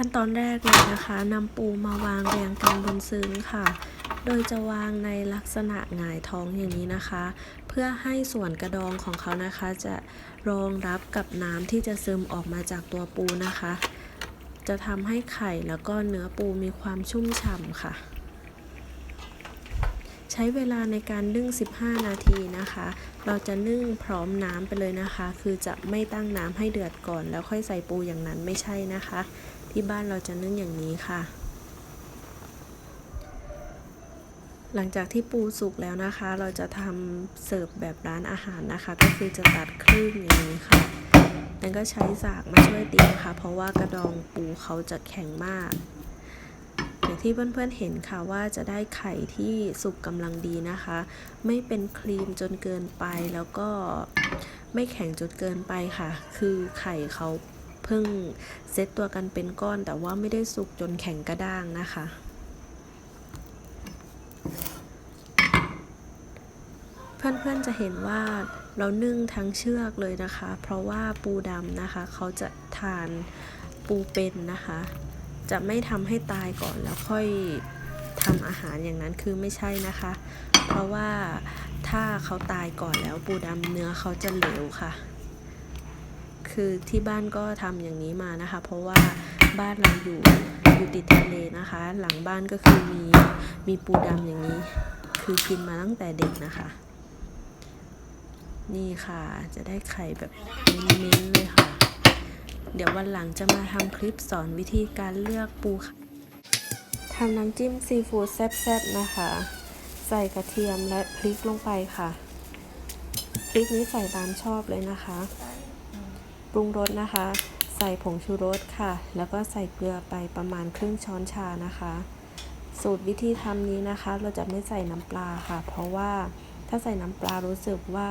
ขั้นตอนแรกเลยนะคะนำปูมาวางเรียงกันบนซึ้งค่ะ โดยจะวางในลักษณะหงายท้องอย่างนี้นะคะ เพื่อให้ส่วนกระดองของเขานะคะ จะรองรับกับน้ำที่จะซึมออกมาจากตัวปูนะคะ จะทำให้ไข่แล้วก็เนื้อปูมีความชุ่มฉ่ำค่ะ ใช้เวลาในการนึ่ง 15 นาทีนะคะ เราจะนึ่งพร้อมน้ำไปเลยนะคะ คือจะไม่ตั้งน้ำให้เดือดก่อน แล้วค่อยใส่ปูอย่างนั้นไม่ใช่นะคะ ที่บ้านเราจะนึ่งอย่างนี้ค่ะ หลังจากที่ปูสุกแล้วนะคะ เราจะทำเสิร์ฟแบบร้านอาหารนะคะ ก็คือจะตัดครึ่งอย่างนี้ค่ะแล้วก็ใช้สากมาช่วยตีนะคะเพราะว่ากระดองปูเขาจะแข็งมากอย่างที่เพื่อนๆเห็นค่ะว่าจะได้ไข่ที่สุกกำลังดีนะคะ ไม่เป็นครีมจนเกินไปแล้วก็ไม่แข็งจนเกินไปค่ะ คือไข่เขา เพิ่งเซตตัวกันเป็นก้อน แต่ว่าไม่ได้สุกจนแข็งกระด้างนะคะ เพื่อนๆจะเห็นว่าเรานึ่งทั้งเชือกเลยนะคะ เพราะว่าปูดำนะคะ เขาจะทานปูเป็นนะคะ จะไม่ทำให้ตายก่อนแล้วค่อยทำอาหารอย่างนั้นคือไม่ใช่นะคะ เพราะว่าถ้าเขาตายก่อนแล้วปูดำเนื้อเขาจะเหลวค่ะ คือที่บ้านก็ทำอย่างนี้มานะคะ เพราะว่าบ้านเราอยู่อยู่ติดทะเลนะคะ หลังบ้านก็คือมีมีปูดำอย่างนี้ คือกินมาตั้งแต่เด็กนะคะ นี่ค่ะจะได้ไข่แบบเน้นๆเลยค่ะ เดี๋ยววันหลังจะมาทำคลิปสอนวิธีการเลือกปูค่ะทำน้ำจิ้มซีฟู้ดแซ่บๆนะคะ ใส่กระเทียมและพริกลงไปค่ะพริกนี้ใส่ตามชอบเลยนะคะ ปรุงรสนะคะ ใส่ผงชูรสค่ะ แล้วก็ใส่เกลือไปประมาณครึ่งช้อนชานะคะ สูตรวิธีทำนี้นะคะ เราจะไม่ใส่น้ำปลาค่ะ เพราะว่าถ้าใส่น้ำปลารู้สึกว่า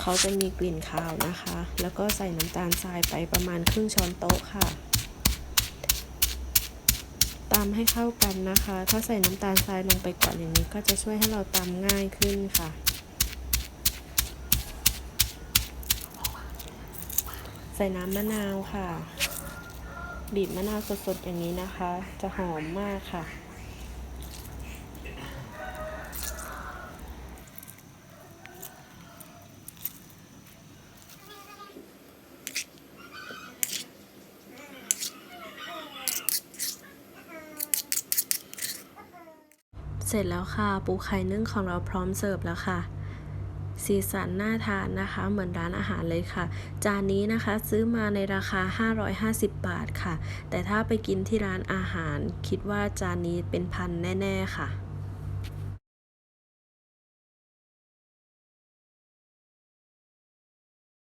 เขาจะมีกลิ่นคาวนะคะ แล้วก็ใส่น้ำตาลทรายไปประมาณครึ่งช้อนโต๊ะค่ะ ตามให้เข้ากันนะคะ ถ้าใส่น้ำตาลทรายลงไปก่อนอย่างนี้ ก็จะช่วยให้เราตำง่ายขึ้นค่ะ ใส่น้ำมะนาวค่ะ บีบมะนาวสดๆอย่างนี้นะคะ จะหอมมากค่ะ เสร็จแล้วค่ะ ปูไข่นึ่งของเราพร้อมเสิร์ฟแล้วค่ะ สีสันน่าทานนะคะ เหมือนร้านอาหารเลยค่ะ จานนี้นะคะซื้อมาในราคา 550 บาทค่ะ แต่ถ้าไปกินที่ร้านอาหาร คิดว่าจานนี้เป็นพันแน่ ๆ ค่ะ